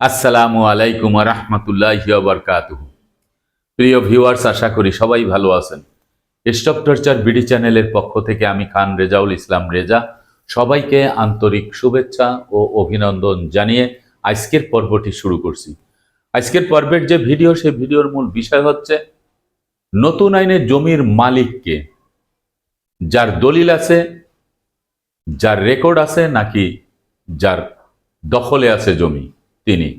আসসালামু আলাইকুম রহমতুল্লাহ বরকাতুহ। প্রিয় ভিউয়ার্স, আশা করি সবাই ভালো আছেন। স্টপ টর্চার বিডি চ্যানেলের পক্ষ থেকে আমি খান রেজাউল ইসলাম রেজা। সবাইকে আন্তরিক শুভেচ্ছা ও অভিনন্দন জানিয়ে আজকের পর্বটি শুরু করছি। আজকের পর্বের যে ভিডিও, সেই ভিডিওর মূল বিষয় হচ্ছে নতুন আইনে জমির মালিককে যার দলিল আছে, যার রেকর্ড আছে নাকি যার দখলে আছে জমি। তিনি।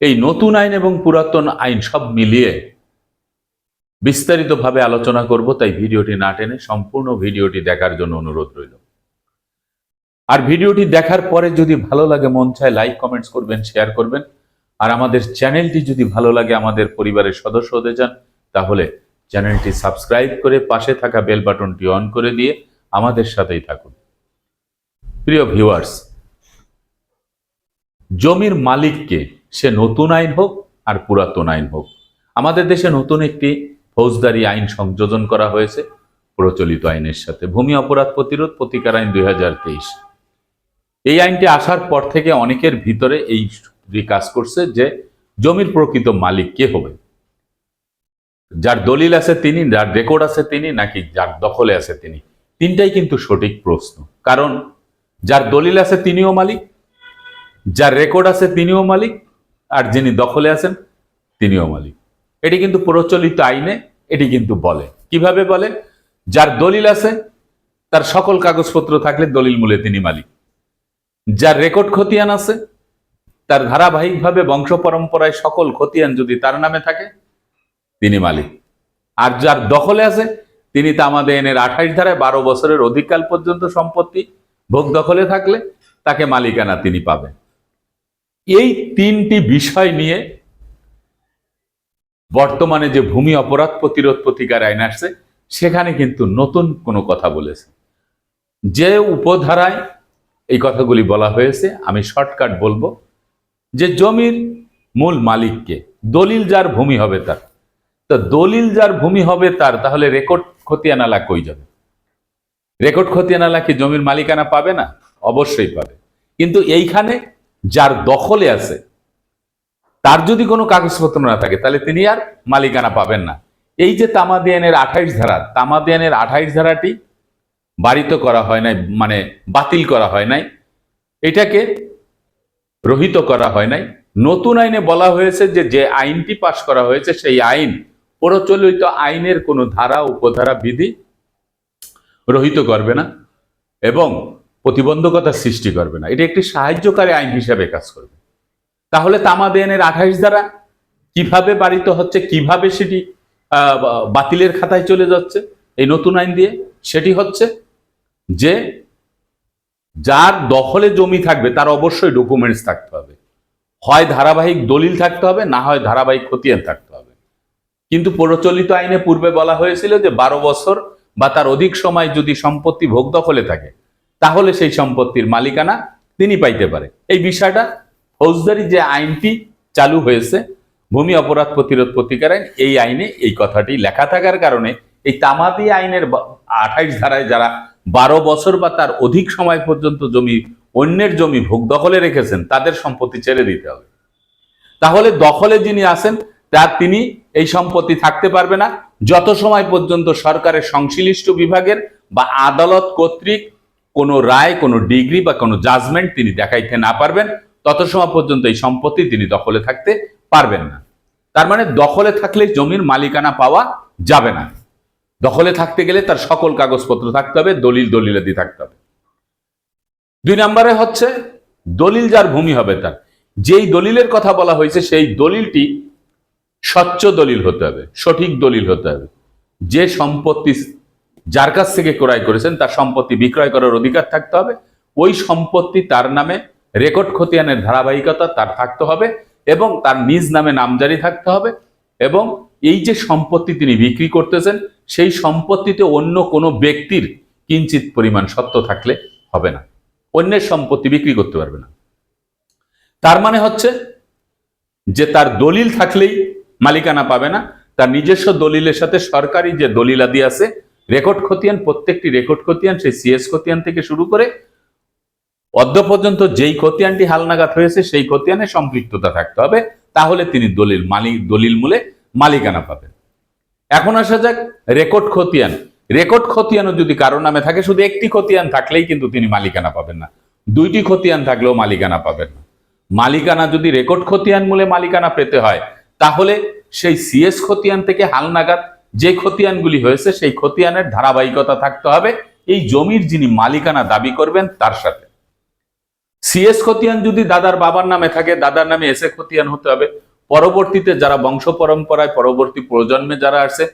এই নতুন আইন এবং পুরাতন আইন সব মিলিয়ে বিস্তারিতভাবে আলোচনা করব, তাই ভিডিওটি না টেনে সম্পূর্ণ ভিডিওটি দেখার জন্য অনুরোধ রইল। আর ভিডিওটি দেখার পরে যদি ভালো লাগে, মন চায়, লাইক, কমেন্টস করবেন, শেয়ার করবেন। আর আমাদের চ্যানেলটি যদি ভালো লাগে, আমাদের পরিবারের সদস্য হতে চান, তাহলে চ্যানেলটি সাবস্ক্রাইব করে পাশে থাকা বেল বাটনটি অন করে দিয়ে আমাদের সাথেই থাকুন। প্রিয় ভিউয়ার্স জমির মালিককে সে নতুন আইন হোক আর পুরাতন আইন হোক। আমাদের দেশে নতুন একটি ফৌজদারি আইন সংযোজন করা হয়েছে, প্রচলিত আইনের সাথে। ভূমি অপরাধ প্রতিরোধ প্রতিকার আইন দুইহাজার তেইশ। এই আইনটি আসার পর থেকে অনেকের ভিতরে এই কাজ করছে যে জমির প্রকৃত মালিক কে হবে। যার দলিল আছে তিনি, যার রেকর্ড আছে তিনি, নাকি যার দখলে আছে তিনি। তিনটাই কিন্তু সঠিক প্রশ্ন। কারণ যার দলিল আছে তিনিও মালিক যার রেকর্ড আছে তিনিও মালিক আর যিনি দখলে আছেন তিনিও মালিক। এটি কিন্তু প্রচলিত আইনে, এটি কিন্তু বলে। কীভাবে বলে? যার দলিল আছে, তার সকল কাগজপত্র থাকলে দলিল মূলে তিনি মালিক। যার রেকর্ড খতিয়ান আছে, তার ধারাবাহিকভাবে বংশ পরম্পরায় সকল খতিয়ান যদি তার নামে থাকে, তিনি মালিক। আর যার দখলে আছে, তিনি তামাদে এনের আঠাশ ধারায় বারো বছরের অধিককাল পর্যন্ত সম্পত্তি ভোগ দখলে থাকলে তাকে মালিকানা তিনি পাবেন। এই তিনটি বিষয় নিয়ে বর্তমানে যে ভূমি অপরাধ প্রতিরোধ প্রতিকার আইন আসছে, সেখানে কিন্তু নতুন কোনো কথা বলেছে। যে উপধারায় এই কথাগুলি বলা হয়েছে, আমি শর্টকাট বলব। যে জমির মূল মালিককে, দলিল যার ভূমি হবে তার। তো দলিল যার ভূমি হবে তার, তাহলে রেকর্ড খতিয়ানালা কই যাবে? রেকর্ড খতিয়ানালা কি জমির মালিকানা পাবে না? অবশ্যই পাবে। কিন্তু এইখানে যার দখলে আছে, তার যদি কোনো কাগজপত্র না থাকে, তাহলে তিনি আর মালিকানা পাবেন না। এই যে তামাদিয়ানের আঠাইশ ধারা তামাদিয়ানের আঠাইশ ধারাটি বাড়িত করা হয় নাই মানে বাতিল করা হয় নাই, এটাকে রহিত করা হয় নাই। নতুন আইনে বলা হয়েছে যে যে আইনটি পাশ করা হয়েছে, সেই আইন প্রচলিত আইনের কোনো ধারা, উপধারা, বিধি রহিত করবে না। এবং প্রতিবন্ধকতা সৃষ্টি করবে না। এটা একটি সাহায্যকারী আইন হিসাবে কাজ করবে। তাহলে তামাদেনের আঠাশ দ্বারা কীভাবে বাড়িত হচ্ছে, কীভাবে সেটি বাতিলের খাতায় চলে যাচ্ছে, এই নতুন আইন দিয়ে সেটি হচ্ছে যে যার দখলে জমি থাকবে, তার অবশ্যই ডকুমেন্টস থাকতে হবে। হয় ধারাবাহিক দলিল থাকতে হবে, না হয় ধারাবাহিক খতিয়ান থাকতে হবে। কিন্তু প্রচলিত আইনে পূর্বে বলা হয়েছিল যে বারো বছর বা তার অধিক সময় যদি সম্পত্তি ভোগ দখলে থাকে তাহলে সেই সম্পত্তির মালিকানা তিনি পাইতে পারে। এই বিষয়টা ফৌজদারি যে আইনটি চালু হয়েছে, ভূমি অপরাধ প্রতিরোধ প্রতিকার আইন এই আইনে এই কথাটি লেখা থাকার কারণে এই তামাদি আইনের আঠাইশ ধারায় যারা বারো বছর বা তার অধিক সময় পর্যন্ত জমি, অন্যের জমি ভোগ দখলে রেখেছেন, তাদের সম্পত্তি ছেড়ে দিতে হবে। তাহলে দখলে যিনি আছেন, তার তিনি এই সম্পত্তি থাকতে পারবে না। যত সময় পর্যন্ত সরকারের সংশ্লিষ্ট বিভাগের বা আদালত কর্তৃক কোনো রায়, কোনো ডিগ্রি বা কোনো জাজমেন্ট তিনি দেখাইতে না পারবেন, তত সময় পর্যন্ত এই সম্পত্তি তিনি দখলে থাকতে পারবেন না। তার মানে দখলে থাকলে জমির মালিকানা পাওয়া যাবে না। দখলে থাকতে গেলে তার সকল কাগজপত্র থাকতে হবে, দলিল দলিলাদি থাকতে হবে। দুই নম্বরে হচ্ছে, দলিল যার ভূমি হবে তার। যেই দলিলের কথা বলা হয়েছে, সেই দলিলটি স্বচ্ছ দলিল হতে হবে, সঠিক দলিল হতে হবে। যে সম্পত্তি যার কাছ থেকে ক্রয় করেছেন, তার সম্পত্তি বিক্রয় করার অধিকার থাকতে হবে। ওই সম্পত্তি তার নামে রেকর্ড খতিয়ানের ধারাবাহিকতা তার থাকতে হবে এবং তার নিজ নামে নামজারি থাকতে হবে এবং এই যে সম্পত্তি তিনি বিক্রি করতেছেন, সেই সম্পত্তিতে অন্য কোনো ব্যক্তির কিঞ্চিত পরিমাণ সত্য থাকলে হবে না। অন্যের সম্পত্তি বিক্রি করতে পারবে না। তার মানে হচ্ছে যে তার দলিল থাকলেই মালিকানা পাবে না। তার নিজস্ব দলিলের সাথে সরকারি যে দলিলাদি আছে রেকর্ড খতিয়ান, প্রত্যেকটি রেকর্ড খতিয়ান, সেই সিএস খতিয়ান থেকে শুরু করে অদ্য পর্যন্ত যেই খতিয়ানটি হালনাগাদ হয়েছে, সেই খতিয়ানে সম্পৃক্ততা থাকতে হবে। তাহলে তিনি দলিল মালিক দলিল মূলে মালিকানা পাবেন। এখন আসা যাক রেকর্ড খতিয়ান। রেকর্ড খতিয়ানও যদি কারও নামে থাকে, শুধু একটি খতিয়ান থাকলেই কিন্তু তিনি মালিকানা পাবেন না। দুইটি খতিয়ান থাকলেও মালিকানা পাবেন না। মালিকানা যদি রেকর্ড খতিয়ান মূলে মালিকানা পেতে হয়, তাহলে সেই সিএস খতিয়ান থেকে হালনাগাদ যে খতিয়ানগুলি হয়েছে সেই খতিয়ানের ধারাবাহিকতা থাকতে হবে। এই জমির যিনি মালিকানা দাবি করবেন তার সাথে। সিএস খতিয়ান যদি দাদার বাবার নামে থাকে, দাদার নামে এসে খতিয়ান হতে হবে। পরবর্তীতে যারা বংশ পরম্পরায় পরবর্তী প্রজন্মে যারা আসছে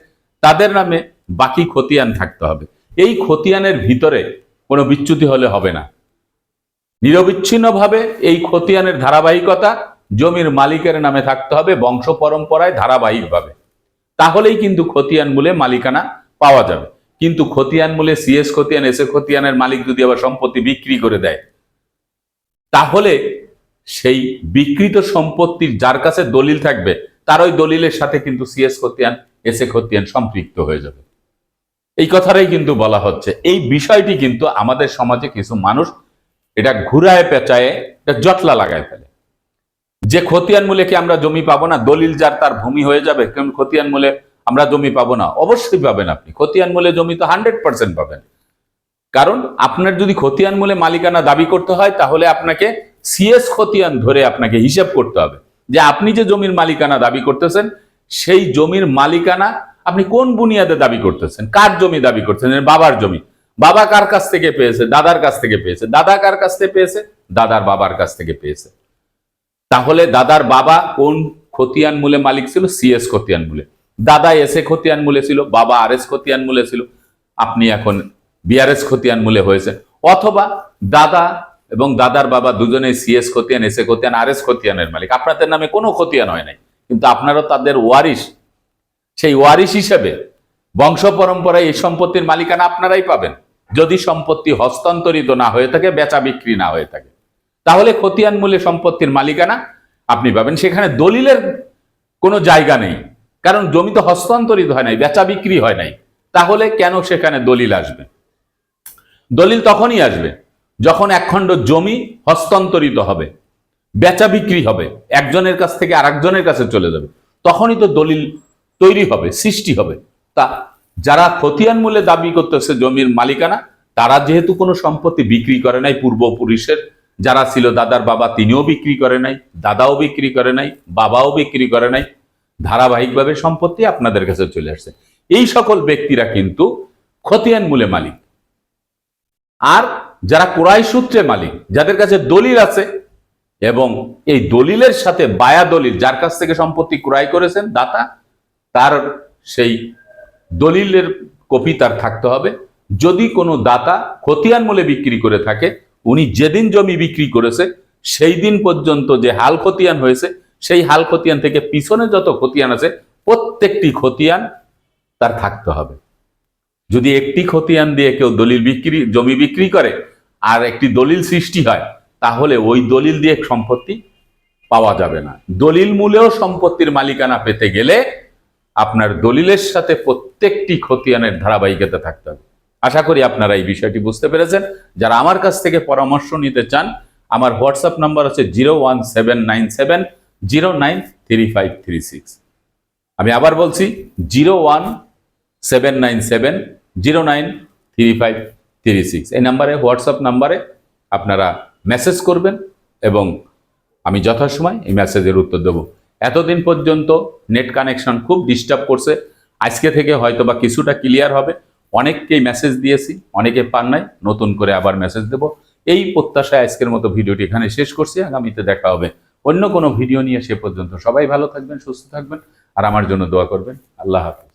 তাদের নামে বাকি খতিয়ান থাকতে হবে। এই খতিয়ানের ভিতরে কোনো বিচ্যুতি হলে হবে না। নিরবিচ্ছিন্নভাবে এই খতিয়ানের ধারাবাহিকতা জমির মালিকের নামে থাকতে হবে। বংশ পরম্পরায় ধারাবাহিকভাবে। তাহলেই কিন্তু খতিয়ান মূলে মালিকানা পাওয়া যাবে। কিন্তু খতিয়ান মূলে সিএস খতিয়ান এস এ খতিয়ানের মালিক যদি আবার সম্পত্তি বিক্রি করে দেয়, তাহলে সেই বিকৃত সম্পত্তির যার কাছে দলিল থাকবে, তার ওই দলিলের সাথে কিন্তু সিএস খতিয়ান এস এ খতিয়ান সম্পৃক্ত হয়ে যাবে। এই কথাটাই কিন্তু বলা হচ্ছে। এই বিষয়টি কিন্তু আমাদের সমাজে কিছু মানুষ এটা ঘুরায় পেঁচায়, এটা জটলা লাগায় ফেলে। যে খতিয়ান মূলে কি আমরা জমি পাবো না, দলিল যার তার ভূমি হয়ে যাবে, কেন খতিয়ান মূলে আমরা জমি পাবো না? অবশ্যই পাবেন আপনি। খতিয়ান মূলে জমি তো হান্ড্রেড পার্সেন্ট পাবেন। কারণ আপনার যদি খতিয়ান মূলে মালিকানা দাবি করতে হয়, তাহলে আপনাকে সিএস খতিয়ান ধরে আপনাকে হিসাব করতে হবে। যে আপনি যে জমির মালিকানা দাবি করতেছেন, সেই জমির মালিকানা আপনি কোন বুনিয়াদে দাবি করতেছেন? কার জমি দাবি করতেছেন বাবার জমি। বাবা কার কাছ থেকে পেয়েছে? দাদার কাছ থেকে পেয়েছে। দাদা কার কাছ থেকে পেয়েছে? দাদার বাবার কাছ থেকে পেয়েছে। তাহলে দাদার বাবা কোন খতিয়ান মূলে মালিক ছিল? সিএস খতিয়ান মূলে। দাদা এস এ খতিয়ান মূলে ছিল, বাবা আর এস খতিয়ান মূলে ছিল, আপনি এখন বিআরএস খতিয়ান মূলে হয়েছে অথবা দাদা এবং দাদার বাবা দুজনে সিএস খতিয়ান এস এ খতিয়ান আর এস খতিয়ানের মালিক। আপনাদের নামে কোনো খতিয়ান হয় নাই। কিন্তু আপনারও তাদের ওয়ারিশ। সেই ওয়ারিশ হিসেবে বংশ পরম্পরায় এই সম্পত্তির মালিকানা আপনারাই পাবেন। যদি সম্পত্তি হস্তান্তরিত না হয়ে থাকে, বেচা বিক্রি না হয়ে থাকে। তাহলে খতিয়ান মূল্যে সম্পত্তির মালিকানা, আপনি পাবেন। সেখানে দলিলের কোনো জায়গা নেই। কারণ জমি তো হস্তান্তরিত হয় নাই, বেচা বিক্রি হয় নাই। তাহলে কেন সেখানে দলিল আসবে? দলিল তখনই আসবে যখন একখণ্ড জমি হস্তান্তরিত হবে, বেচা বিক্রি হবে, একজনের কাছ থেকে আরেকজনের কাছে চলে যাবে। তখনই তো দলিল তৈরি হবে, সৃষ্টি হবে। তা যারা খতিয়ান মূল্যে দাবি করতেছে জমির মালিকানা, তারা যেহেতু কোনো সম্পত্তি বিক্রি করে নাই পূর্বপুরুষের যারা ছিল দাদার বাবা তিনিও বিক্রি করে নাই, দাদাও বিক্রি করে নাই, বাবাও বিক্রি করে নাই। ধারাবাহিকভাবে সম্পত্তি আপনাদের কাছে চলে আসছে। এই সকল ব্যক্তিরা কিন্তু খতিয়ান মূলে মালিক। আর যারা কোরআই সূত্রে মালিক, যাদের কাছে দলিল আছে এবং এই দলিলের সাথে বায়া দলিল, যার কাছ থেকে সম্পত্তি ক্রয় করেছেন দাতা, তার সেই দলিলের কপি তার থাকতে হবে। যদি কোনো দাতা খতিয়ান মূলে বিক্রি করে থাকে উনি যেদিন জমি বিক্রি করেছে, সেই দিন পর্যন্ত যে হাল খতিয়ান হয়েছে, সেই হাল খতিয়ান থেকে পিছনে যত খতিয়ান আছে, প্রত্যেকটি খতিয়ান তার থাকতে হবে। যদি একটি খতিয়ান দিয়ে কেউ দলিল বিক্রি, জমি বিক্রি করে আর একটি দলিল সৃষ্টি হয়, তাহলে ওই দলিল দিয়ে সম্পত্তি পাওয়া যাবে না। দলিল মূলেও সম্পত্তির মালিকানা পেতে গেলে আপনার দলিলের সাথে প্রত্যেকটি খতিয়ানের ধারাবাহিকতা থাকতে হবে। আশা করি আপনারা এই বিষয়টি বুঝতে পেরেছেন। যারা আমার কাছ থেকে পরামর্শ নিতে চান, আমার হোয়াটসঅ্যাপ নাম্বার হচ্ছে zero one seven nine seven, zero nine three five three six. আমি আবার বলছি, zero one seven nine seven, zero nine three five three six. এই নাম্বারে, হোয়াটসঅ্যাপ নাম্বারে আপনারা মেসেজ করবেন এবং আমি যথাসময় এই মেসেজের উত্তর দেব। এতদিন পর্যন্ত নেট কানেকশন খুব ডিস্টার্ব করছে। আজকে থেকে হয়তো বা কিছুটা ক্লিয়ার হবে। অনেককেই মেসেজ দিয়েছি, অনেকে পান নাই, নতুন করে আবার মেসেজ দেব। এই প্রত্যাশায় আজকের মতো ভিডিওটি এখানে শেষ করছি, আগামীতে দেখা হবে অন্য কোনো ভিডিও নিয়ে, সে পর্যন্ত সবাই ভালো থাকবেন, সুস্থ থাকবেন, আর আমার জন্য দোয়া করবেন। আল্লাহ হাফিজ।